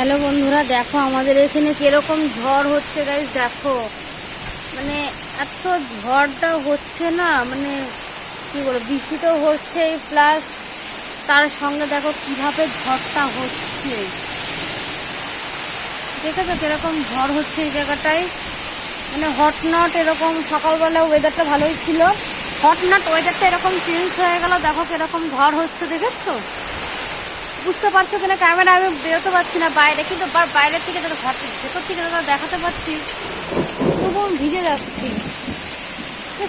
Hello বন্ধুরা, দেখো আমাদের এখানে কীরকম ঝড় হচ্ছে গাইজ দেখো। মানে এত ঝড়টা হচ্ছে না মানে কি বলো বৃষ্টিতেও হচ্ছে প্লাস তার সঙ্গে দেখো কীভাবে ঝড়টা হচ্ছে। দেখেছ কীরকম ঝড় হচ্ছে এই জায়গাটায়? মানে হটনট এরকম, সকালবেলা ওয়েদারটা ভালোই ছিল। হটনট ওয়েদারটা এরকম চেঞ্জ হয়ে গেল, দেখো কীরকম ঝড় হচ্ছে, দেখেছ? বুঝতে পারছ কিনা? ক্যামেরা আমি বেরোতে পারছি না বাইরে, কিন্তু বাইরের থেকে তো ঘর ভেতর থেকে তো দেখাতে পারছি। তবুও আমি ভিজে যাচ্ছি।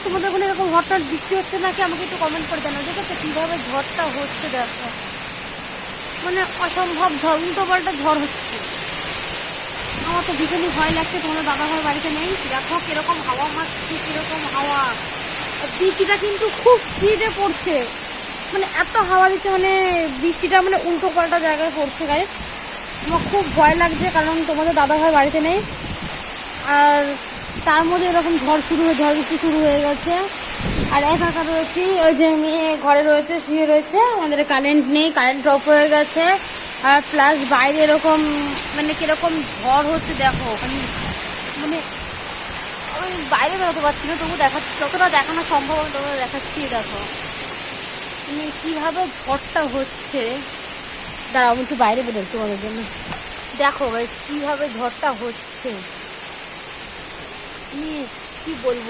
তোমাদের ওখানে এরকম হঠাৎ বৃষ্টি হচ্ছে নাকি? আমাকে একটু কমেন্ট করে জানো দেখেছ কীভাবে ঝড়টা হচ্ছে, দেখো। মানে অসম্ভব ঝড় উল্টো পাল্টা ঝড় হচ্ছে। আমার তো ভীষণই ভয় লাগছে, তোমাদের দাদা ভাই বাড়িতে নেই। দেখো কীরকম হাওয়া মারছে, কীরকম হাওয়া। বৃষ্টিটা কিন্তু খুব স্পিডে পড়ছে। মানে এত হাওয়া দিচ্ছে মানে বৃষ্টিটা মানে উল্টো পাল্টা জায়গায় পড়ছে গাইস আমার খুব ভয় লাগছে, কারণ তোমাদের দাদা ভাই বাড়িতে নেই। আর তার মধ্যে এরকম ঝড় শুরু হয়ে, ঝড় বৃষ্টি শুরু হয়ে গেছে। আর একা একা রয়েছি, ওই যে মেয়ে ঘরে রয়েছে, শুয়ে রয়েছে, আমাদের কারেন্ট নেই কারেন্ট অফ হয়ে গেছে। আর প্লাস বাইরে এরকম মানে কীরকম ঝড় হচ্ছে, দেখো মানে মানে আমি বাইরে বেরোতে পারছি না, তবু দেখা, যতটা দেখানো সম্ভব, ততটা দেখাচ্ছি, দেখো। মানে কীভাবে ঝড়টা হচ্ছে? দাঁড়াও, আমি একটু বাইরে বেরোই তোমাদের জন্য। দেখো ভাই, কীভাবে ঝড়টা হচ্ছে? কি বলব?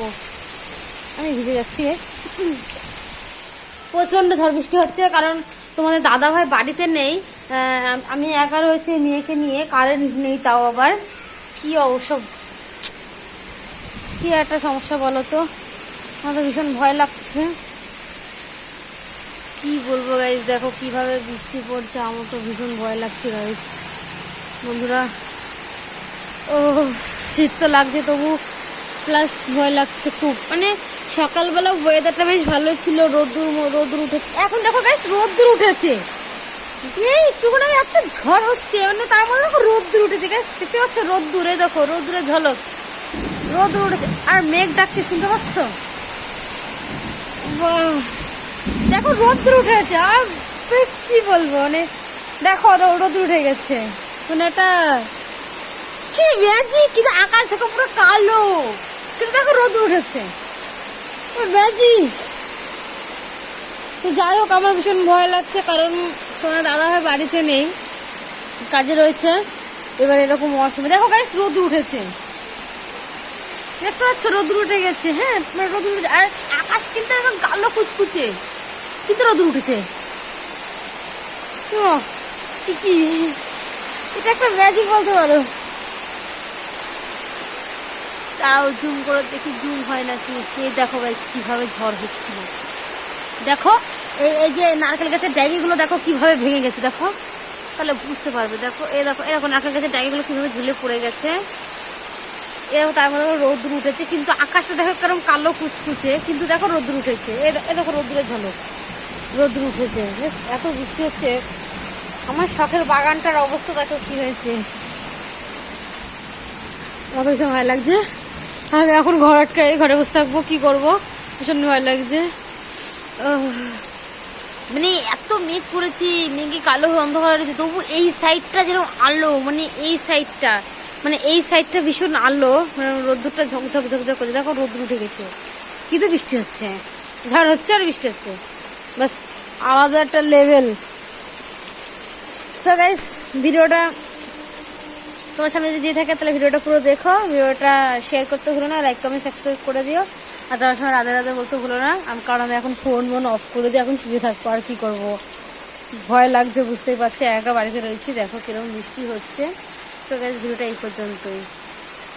আমি ভিজে যাচ্ছি প্রচণ্ড ঝড় বৃষ্টি হচ্ছে, কারণ তোমাদের দাদা ভাই বাড়িতে নেই। আমি একা রয়েছি মেয়েকে নিয়ে কারেন্ট নেই তাও আবার। কি অবশ্য, কি একটা সমস্যা বলো তো? আমার তো ভীষণ ভয় লাগছে। কি বলব গাইজ দেখো কীভাবে বৃষ্টি পড়ছে, আমার তো ভীষণ ভয় লাগছে গাইজ বন্ধুরা, ও, শীত তো লাগছে তবু প্লাস ভয় লাগছে খুব। মানে সকালবেলা ওয়েদারটা বেশ ভালো ছিল, রোদ্দুর রোদ্দুর উঠেছে এখন দেখো গাইজ রোদ্দুর উঠেছে। এই একটুখানি এত ঝড় হচ্ছে মানে তার মধ্যে দেখো রোদ্দুর উঠেছে গাইজ দেখতে পাচ্ছ? রোদ্দুরে দেখো, রোদ্দুরে ঝলক। রোদ্দুর উঠেছে, আর মেঘ ডাকছে, শুনতে পাচ্ছ? বাহ। দেখো রোদ্দুর উঠেছে। আর কি বলব মানে দেখো, রো- রোদ্দুর উঠে গেছে। মানে একটা কি ম্যাজিক কিন্তু আকাশ দেখো, পুরো কালো। কিন্তু দেখো রোদ্দুর উঠেছে। ম্যাজিক যাই হোক, আমার ভীষণ ভয় লাগছে, কারণ তোমার দাদা ভাই বাড়িতে নেই, কাজে রয়েছে। এবার এরকম অসুবিধা। দেখো গাইস রোদ্দুর উঠেছে। দেখতে পাচ্ছ রোদ্দুর উঠে গেছে। হ্যাঁ তোমার রোদ্দুর উঠে আর আকাশ কিন্তু একদম কালো কুচকুচে। কিন্তু রোদ্দুর উঠেছে। কি কি? এটা একটা ম্যাজিক বলতে পারো তাও জুম করে দেখি জুম হয় নাকি? এই দেখো ভাই, কীভাবে ঝড় হচ্ছিল। দেখো এই এই যে নারকেল গাছের ডাইরিগুলো দেখো কীভাবে ভেঙে গেছে, দেখো। তাহলে বুঝতে পারবে, দেখো এই দেখো এরকম নারকেল গাছের ডাইরিগুলো কীভাবে ঝুলে পড়ে গেছে। এরকম তার মধ্যে রোদ্দুর উঠেছে, কিন্তু আকাশটা দেখো কেরম কালো কুচকুচে, কিন্তু দেখো রোদ্দুর উঠেছে। এ এ দেখো রোদ্দুরের ঝলক। রোদ্দুর উঠেছে। এত বৃষ্টি হচ্ছে। আমার শখের বাগানটার অবস্থা দেখো কি হয়েছে। আমার ভয় লাগছে। আমি এখন ঘর আটকাই, ঘরে বসে থাকব, কি করব? ভীষণ ভয় লাগছে। মানে এত মেঘ করেছি, মেঘে কালো হয়ে অন্ধকার হয়েছে তবু এই সাইডটা যেরকম আলো মানে এই সাইডটা মানে এই সাইডটা ভীষণ আলো মানে রোদ্দুরটা ঝকঝক ঝকঝক করে দেখো রোদ্দুর উঠে গেছে। কিন্তু বৃষ্টি হচ্ছে। ঝড় হচ্ছে আর বৃষ্টি হচ্ছে। বাস, আলাদা একটা লেভেল তো গাইস ভিডিওটা তোমার সামনে যদি থাকে, তাহলে ভিডিওটা পুরো দেখো। ভিডিওটা শেয়ার করতে ভুলো না লাইক কমেন্ট সাবস্ক্রাইব করে দিও। আর যাওয়ার সময় রাধে রাধে বলতে ভুলো না, আমি কারণ আমি এখন ফোন মন অফ করে দিয়ে এখন শুয়ে থাকব, আর কী করব? ভয় লাগছে, বুঝতেই পারছি, একা বাড়িতে রয়েছি। দেখো কীরকম বৃষ্টি হচ্ছে। সো গাইস ভিডিওটা এই পর্যন্তই।